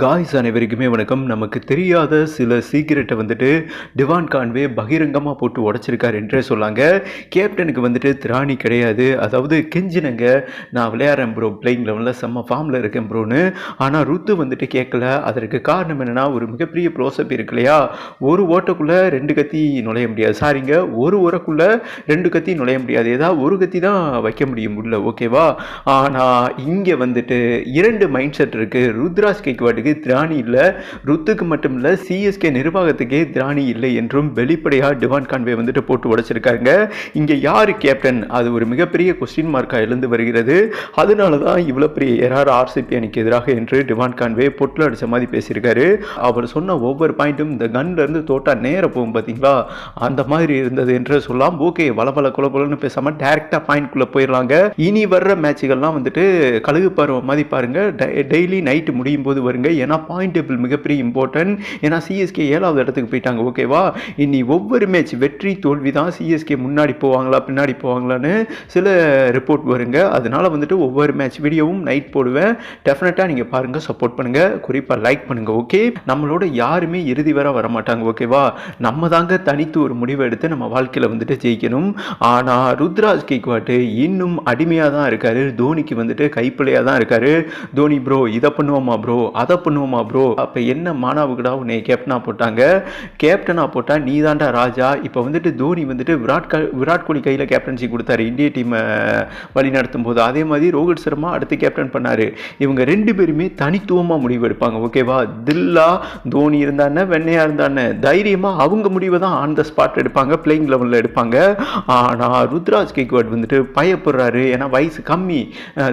Guys அனைவருக்குமே வணக்கம். நமக்கு தெரியாத சில சீக்கிரட்டை வந்துட்டு டிவான் கான்வே பகிரங்கமாக போட்டு உடைச்சிருக்காரு என்றே சொல்லாங்க. கேப்டனுக்கு வந்துட்டு திராணி கிடையாது. அதாவது கெஞ்சினங்க. நான் விளையாடுறேன் ப்ரோ பிளேயிங் லெவலில் செம்ம ஃபார்மில் இருக்கேன் ப்ரோன்னு ஆனால் ருத்து வந்துட்டு கேட்கல. அதற்கு காரணம் என்னென்னா ஒரு மிகப்பெரிய ப்ரோசப் இருக்கு இல்லையா ஒரு ஓட்டக்குள்ளே ரெண்டு கத்தி நுழைய முடியாது. சாரிங்க ஒரு ஓரக்குள்ளே ரெண்டு கத்தி நுழைய முடியாது. ஏதாவது ஒரு கத்தி தான் வைக்க முடியும் உள்ள ஓகேவா ஆனால் இங்கே வந்துட்டு இரண்டு மைண்ட் செட் இருக்குது ருத்ராஸ் அவருக்கு திராணி இல்லை ருத்துக்கு மட்டும் இல்லை சிஎஸ்கே நிர்வாகத்துக்கே திராணி இல்லை என்றும் வெளிப்படையாக டிவான் கான்வே வந்துட்டு போட்டு உடைச்சிருக்காங்க. இங்கே யார் கேப்டன்? அது ஒரு மிகப்பெரிய கொஸ்டின் மார்க்காக எழுந்து வருகிறது. அதனால தான் இவ்வளோ பெரிய எரார் ஆர்சிபி அணிக்கு எதிராக என்று டிவான் கான்வே பொட்டில் அடித்த மாதிரி பேசியிருக்காரு. அவர் சொன்ன ஒவ்வொரு பாயிண்ட்டும் இந்த கன்லேருந்து தோட்டா நேர போகும் பார்த்தீங்களா அந்த மாதிரி இருந்தது என்று சொல்லலாம் ஓகே வளபல குலபலன்னு பேசாமல் டேரெக்டாக பாயிண்ட்குள்ளே போயிடலாங்க இனி வர்ற மேட்சுகள்லாம் வந்துட்டு கழுகு பருவம் மாதிரி பாருங்கள் டெய்லி நைட்டு முடியும் போது வருங்க. ஏன்னா பாயிண்ட் டேபிள் மிகப்பெரிய இம்பார்ட்டன்ட் ஏன்னா சிஎஸ்கே ஏழாவது இடத்துக்கு போயிட்டாங்க. ஓகேவா இனி ஒவ்வொரு மேட்ச் வெற்றி தோல்வி தான் சிஎஸ்கே முன்னாடி போவாங்களா பின்னாடி போவாங்களான்னு சில ரிப்போர்ட் வருங்க. அதனால வந்துட்டு ஒவ்வொரு மேட்ச் வீடியோவும் நைட் போடுவேன். டெஃபினட்டாக நீங்கள் பாருங்கள் சப்போர்ட் பண்ணுங்கள் குறிப்பாக லைக் பண்ணுங்கள் ஓகே நம்மளோட யாருமே இறுதி வர வர மாட்டாங்க ஓகேவா நம்ம தாங்க தனித்து ஒரு முடிவை எடுத்து நம்ம வாழ்க்கையில் வந்துட்டு ஜெயிக்கணும். ஆனால் ருத்ராஜ் கேக்வாட்டு இன்னும் அடிமையாக தான் இருக்காரு. தோனிக்கு வந்துட்டு கைப்பிள்ளையாக தான் இருக்காரு. தோனி ப்ரோ இதை பண்ணுவோமா ப்ரோ அதை பண்ணுவோமா ப்ரோ அப்போ என்ன மானாவுக்குடா உன்னை கேப்டனாக போட்டாங்க? கேப்டனாக போட்டால் நீ தாண்டா ராஜா. இப்போ வந்துட்டு தோனி வந்துட்டு விராட் க விராட் கோலி கையில் கேப்டன்சி கொடுத்தாரு. இந்திய டீமை வழி நடத்தும் போது. அதே மாதிரி ரோஹித் சர்மா அடுத்து கேப்டன் பண்ணார். இவங்க ரெண்டு பேருமே தனித்துவமாக முடிவு எடுப்பாங்க. ஓகேவா தில்லா தோனி இருந்தானே வெண்ணையாக இருந்தானே? தைரியமாக அவங்க முடிவை தான் ஆன் த ஸ்பாட் எடுப்பாங்க. பிளேயிங் லெவலில் எடுப்பாங்க. ஆனால் ருத்ராஜ் கேக்வாட் வந்துட்டு பயப்படுறாரு. ஏன்னா வயசு கம்மி.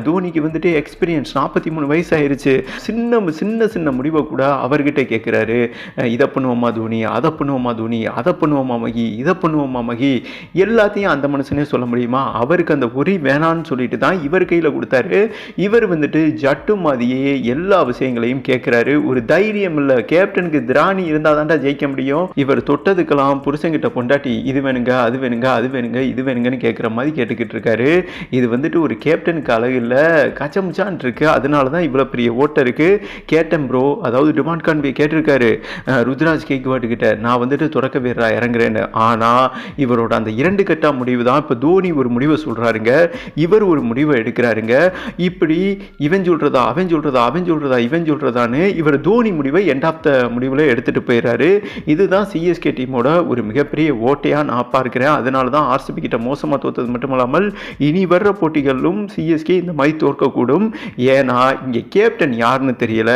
தோனிக்கு வந்துட்டு எக்ஸ்பீரியன்ஸ் நாற்பத்தி மூணு வயசு ஆயிருச்சு. சின்ன சின்ன சின்ன முடிவை கூட அவர்கிட்ட கேட்குறாரு இதை பண்ணுவோமா தோனி அதை பண்ணுவோமா தோனி அதை பண்ணுவோமா மகி இதை பண்ணுவோமா மகி? எல்லாத்தையும் அந்த மனுஷனே சொல்ல முடியுமா? அவருக்கு அந்த பொறி வேணான்னு சொல்லிட்டு தான் இவர் கையில் கொடுத்தாரு. இவர் வந்துட்டு ஜட்டு மாதிரியே எல்லா விஷயங்களையும் கேட்குறாரு. ஒரு தைரியம் இல்லை. கேப்டனுக்கு திராணி இருந்தால் தான்டா ஜெயிக்க முடியும். இவர் தொட்டதுக்கெல்லாம் புருஷங்கிட்ட பொண்டாட்டி இது வேணுங்க அது வேணுங்க அது வேணுங்க இது வேணுங்கன்னு கேட்குற மாதிரி கேட்டுக்கிட்டு இருக்காரு. இது வந்துட்டு ஒரு கேப்டனுக்கு அழகு இல்லை. கச்சமுச்சான் இருக்கு. அதனால தான் இவ்வளோ பெரிய ஓட்டருக்கு இருக்கு. கேட்டேன் ப்ரோ அதாவது டிமாண்ட் கான்வே கேட்டிருக்காரு. ருத்ராஜ் கேக்வாட்டுக்கிட்ட நான் வந்துட்டு தொடக்க வீரரா இறங்குறேன்னு. ஆனால் இவரோட அந்த இரண்டு கட்டா முடிவு தான் இப்போ தோனி ஒரு முடிவை சொல்கிறாருங்க இவர் ஒரு முடிவை எடுக்கிறாருங்க. இப்படி இவன் சொல்கிறதா அவன் சொல்கிறதா அவன் சொல்கிறதா இவன் சொல்கிறதான்னு இவர் தோனி முடிவை எண்ட் ஆஃப் த முடிவில் எடுத்துகிட்டு போயிடுறாரு இதுதான் சிஎஸ்கே டீமோட ஒரு மிகப்பெரிய ஓட்டையாக நான் பார்க்குறேன். அதனால தான் ஆர்சிபி கிட்ட மோசமாக தோத்தது மட்டும் இல்லாமல் இனி வர்ற போட்டிகளிலும் சிஎஸ்கே இந்த மாதிரி தோற்கக்கூடும். ஏன்னா இங்கே கேப்டன் யாருன்னு தெரியல.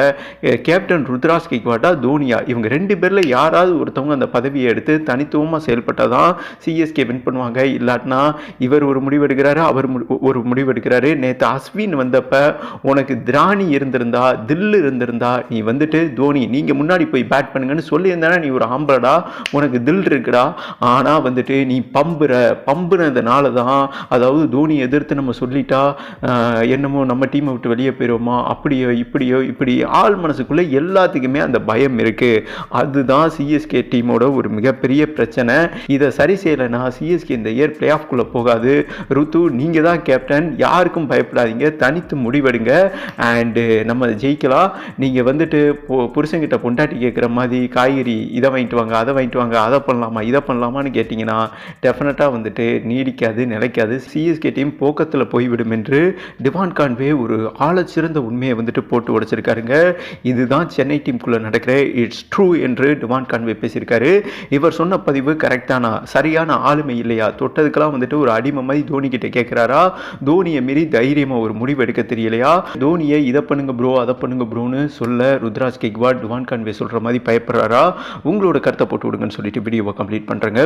கேப்டன் ருத்ராஸ் கிக்வாட்டா தோனியா இவங்க ரெண்டு பேரில் யாராவது ஒருத்தவங்க அந்த பதவியை எடுத்து தனித்துவமாக செயல்பட்டால் தான் சிஎஸ்கே வின் பண்ணுவாங்க. இல்லாட்டினா இவர் ஒரு முடிவெடுக்கிறாரு அவர் மு- ஒரு முடிவெடுக்கிறாரு நேற்று அஸ்வின் வந்தப்போ உனக்கு திராணி இருந்திருந்தா தில்லு இருந்திருந்தா நீ வந்துட்டு தோனி நீங்கள் முன்னாடி போய் பேட் பண்ணுங்கன்னு சொல்லியிருந்தானே நீ ஒரு ஆம்பளடா உனக்கு தில் இருக்குடா. ஆனால் வந்துட்டு நீ பம்புற பம்புனதுனால தான் அதாவது தோனி எதிர்த்து நம்ம சொல்லிட்டா என்னமோ நம்ம டீமை விட்டு வெளியே போயிடுவோமா அப்படியோ இப்படியோ இப்படி ஆள் மனசுக்குள்ளே எல்லாத்துக்குமே அந்த பயம் இருக்குது அதுதான் சிஎஸ்கே டீமோட ஒரு மிகப்பெரிய பிரச்சனை. இதை சரி செய்யலைன்னா சிஎஸ்கே இந்த இயர் பிளே ஆஃப்குள்ளே போகாது. ருத்து நீங்கள் தான் கேப்டன் யாருக்கும் பயப்படாதீங்க. தனித்து முடிவெடுங்க. அண்டு நம்ம ஜெயிக்கலாம். நீங்கள் வந்துட்டு புருஷங்கிட்ட பொண்டாட்டி கேட்குற மாதிரி காய்கறி இதை வாங்கிட்டு வாங்க அதை வாங்கிட்டு வாங்க அதை பண்ணலாமா இதை பண்ணலாமான்னு கேட்டிங்கன்னா டெஃபினட்டாக வந்துட்டு நீடிக்காது நிலைக்காது. சிஎஸ்கே டீம் போக்கத்தில் போய்விடும் என்று டிவான் கான்வே ஒரு ஆழச்சிறந்த உண்மையை வந்துட்டு போட்டு உடைச்சிருக்காருங்க. இதுதான் சென்னை டீமுக்குள்ளே நடக்கிற இட்ஸ் ட்ரூ என்று டிவான் கான்வே பேசியிருக்காரு. இவர் சொன்ன பதிவு கரெக்டானா சரியான ஆளுமை இல்லையா? தொட்டதுக்கெல்லாம் வந்துட்டு ஒரு அடிமை மாதிரி தோனி கிட்ட கேட்குறாரா தோனியை மீறி தைரியமாக ஒரு முடிவு எடுக்க தெரியலையா? தோனியை இதை பண்ணுங்க ப்ரோ அதை பண்ணுங்க ப்ரோன்னு சொல்ல ருத்ராஜ் கெக்வாட் டிவான் கான்வே சொல்கிற மாதிரி பயப்படுறாரா? உங்களோட கருத்தை போட்டு விடுங்கன்னு சொல்லிட்டு வீடியோவை கம்ப்ளீட் பண்ணுறேங்க